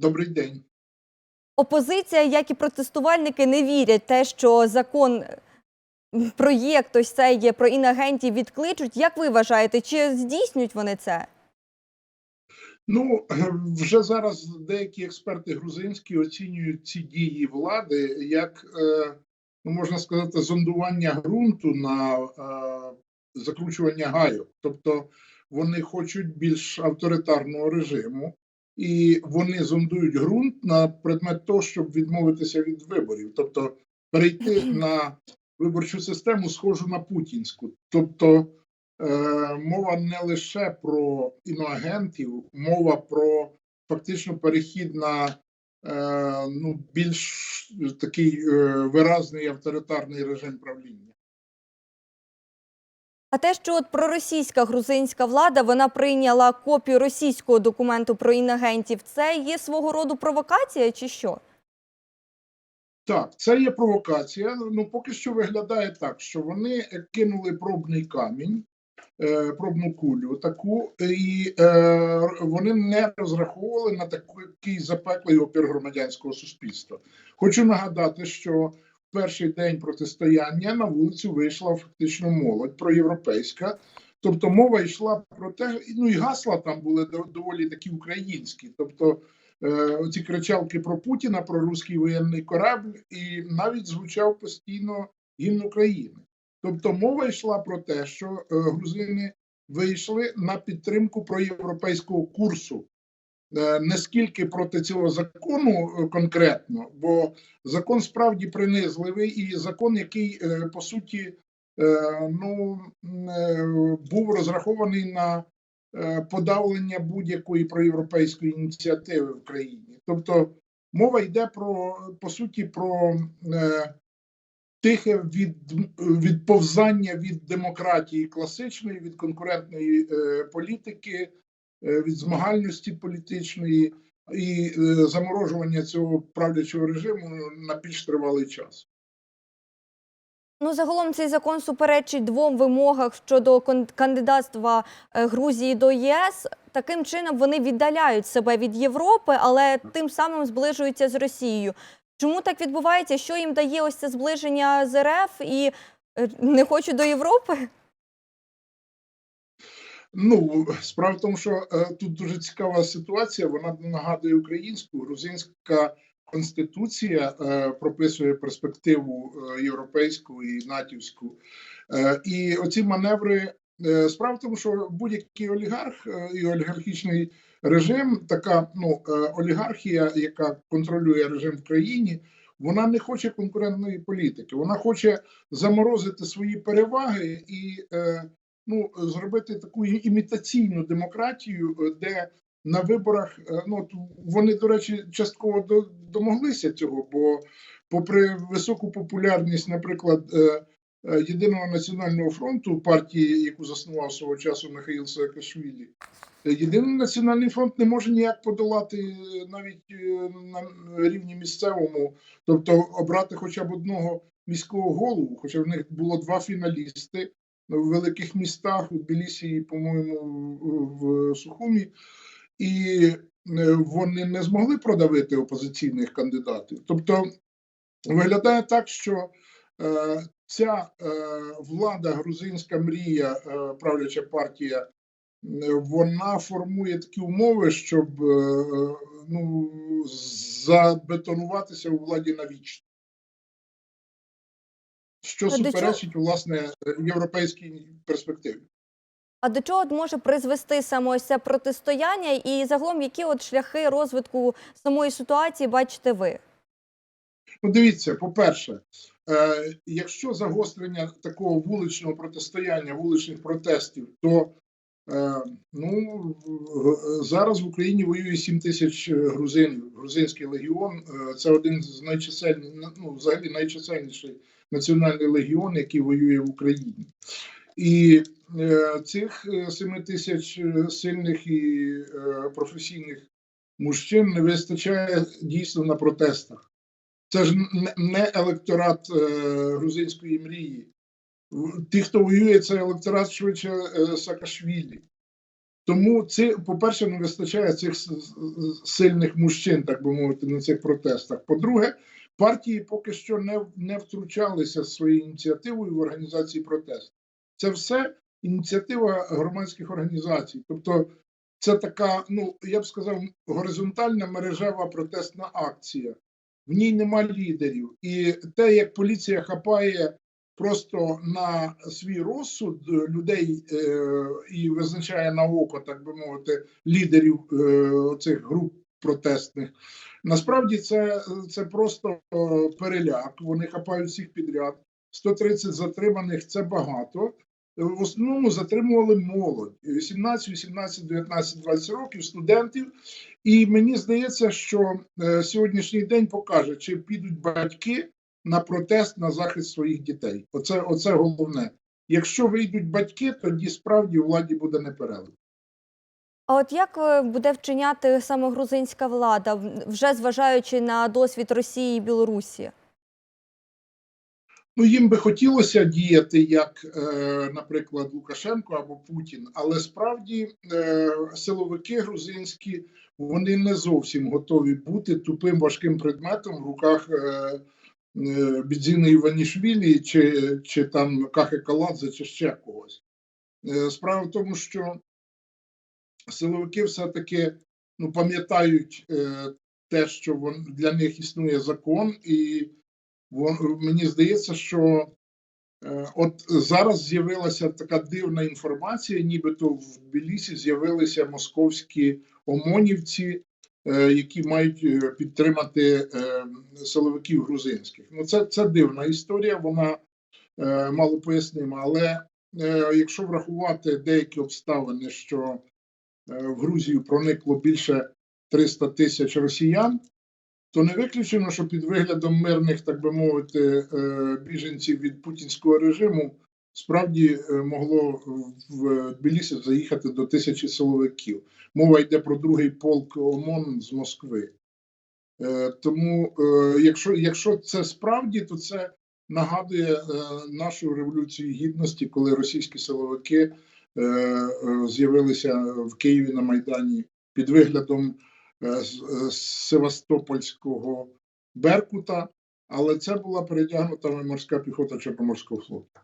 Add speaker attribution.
Speaker 1: Добрий день.
Speaker 2: Опозиція, як і протестувальники, не вірять те, що закон проєкт ось цей є про інагентів відкличуть. Як ви вважаєте, чи здійснюють вони це?
Speaker 1: Ну вже зараз деякі експерти грузинські оцінюють ці дії влади як е, ну можна сказати зондування ґрунту на е, закручування гайок. Тобто вони хочуть більш авторитарного режиму, і вони зондують ґрунт на предмет того, щоб відмовитися від виборів, тобто перейти на виборчу систему, схожу на путінську. Тобто е, мова не лише про іноагентів, мова про фактично перехід на е, ну, більш такий е, виразний авторитарний режим правління.
Speaker 2: А те, що от проросійська грузинська влада вона прийняла копію російського документу про інагентів, це є свого роду провокація, чи що?
Speaker 1: Так, це є провокація. Ну поки що виглядає так, що вони кинули пробний камінь, е, пробну кулю таку, і е, вони не розраховували на такий запеклий опір громадянського суспільства. Хочу нагадати, що перший день протистояння на вулицю вийшла фактично молодь проєвропейська. Тобто мова йшла про те, ну і гасла там були доволі такі українські. Тобто е, оці кричалки про Путіна, про руський воєнний корабль, і навіть звучав постійно гімн України. Тобто мова йшла про те, що е, грузини вийшли на підтримку проєвропейського курсу. Е, Не скільки проти цього закону е, конкретно, бо закон справді принизливий, і закон, який е, по суті ну, був розрахований на подавлення будь-якої проєвропейської ініціативи в країні. Тобто мова йде про по суті про тихе від, відповзання від демократії класичної, від конкурентної політики, від змагальності політичної і е, заморожування цього правлячого режиму на більш тривалий час.
Speaker 2: Ну, загалом цей закон суперечить двом вимогах щодо кандидатства е, Грузії до ЄС. Таким чином вони віддаляють себе від Європи, але тим самим зближуються з Росією. Чому так відбувається? Що їм дає ось це зближення з РФ і е, не хочуть до Європи?
Speaker 1: Ну, справа в тому, що е, тут дуже цікава ситуація. Вона нагадує українську. Грузинська конституція е, прописує перспективу е, європейську і натівську. І оці маневри. Справа в тому, що будь-який олігарх і олігархічний режим, така ну олігархія, яка контролює режим в країні, вона не хоче конкурентної політики. Вона хоче заморозити свої переваги і. Е, ну, зробити таку імітаційну демократію, е, де на виборах е, ну вони, до речі, частково домоглися цього, бо, попри високу популярність, наприклад, е, єдиного національного фронту, партії, яку заснував свого часу Михаїл Саакашвілі, єдиний національний фронт не може ніяк подолати навіть на рівні місцевому, тобто обрати хоча б одного міського голову, хоча в них було два фіналісти в великих містах, у Тбілісі по-моєму, в Сухумі, і е, вони не змогли продавити опозиційних кандидатів. Тобто виглядає так, що е, ця е, влада, грузинська мрія, е, правляча партія, е, вона формує такі умови, щоб е, ну, забетонуватися у владі навічно. Що суперечить власне європейській перспективі.
Speaker 2: А до чого може призвести саме ось це протистояння? І загалом, які от шляхи розвитку самої ситуації бачите ви?
Speaker 1: Ну, дивіться, по-перше, е, якщо загострення такого вуличного протистояння, вуличних протестів, то ну, зараз в Україні воює 7 тисяч грузинів. Грузинський легіон е, це один з найчисельніших, ну, взагалі найчисельніший національний легіон, який воює в Україні. І е, цих 7 тисяч е, сильних і е, професійних мужчин не вистачає дійсно на протестах. Це ж не- електорат е, грузинської мрії. Ті, хто воює, це електорат швидше е, Саакашвілі. Тому це, по-перше, не вистачає цих сильних мужчин, так би мовити, на цих протестах. По-друге, партії поки що не, не втручалися своєю ініціативою в організації протесту. Це все ініціатива громадських організацій. Тобто, це така, ну я б сказав, горизонтальна мережева протестна акція. В ній нема лідерів. І те, як поліція хапає просто на свій розсуд людей е, і визначає на око, так би мовити, лідерів е, цих груп протестних. Насправді це, це просто е, переляк. Вони хапають всіх підряд. 130 затриманих це багато. В основному затримували молодь 18, 18, 19, 20 років студентів. І мені здається, що сьогоднішній день покаже, чи підуть батьки на протест на захист своїх дітей. Оце, оце головне. Якщо вийдуть батьки, тоді справді владі буде непереливки.
Speaker 2: А от як е, буде вчиняти саме грузинська влада, вже зважаючи на досвід Росії і Білорусі?
Speaker 1: Ну, їм би хотілося діяти як, е, наприклад, Лукашенко або Путін, але справді е, силовики грузинські вони не зовсім готові бути тупим важким предметом в руках Бідзіни Іванішвілі чи, чи там Кахи Каладзе, чи ще когось. Е, справа в тому, що силовики все-таки ну, пам'ятають е, те, що для них існує закон, і мені здається, що е, от зараз з'явилася така дивна інформація, нібито в Тбілісі з'явилися московські омонівці, е, які мають е, підтримати е, силовиків грузинських. Ну, це, це дивна історія, вона е, мало пояснима. Але е, якщо врахувати деякі обставини, що е, в Грузію проникло більше 300 тисяч росіян, то не виключено, що під виглядом мирних, так би мовити, е, біженців від путінського режиму справді е, могло в Тбілісі заїхати до тисячі силовиків. Мова йде про другий полк ОМОН з Москви. Е, Тому, е, якщо, якщо це справді, то це нагадує е, нашу революцію гідності, коли російські силовики е, е, з'явилися в Києві на Майдані під виглядом е, е, Севастопольського Беркута, але це була перетягнута морська піхота Чорноморського флоту.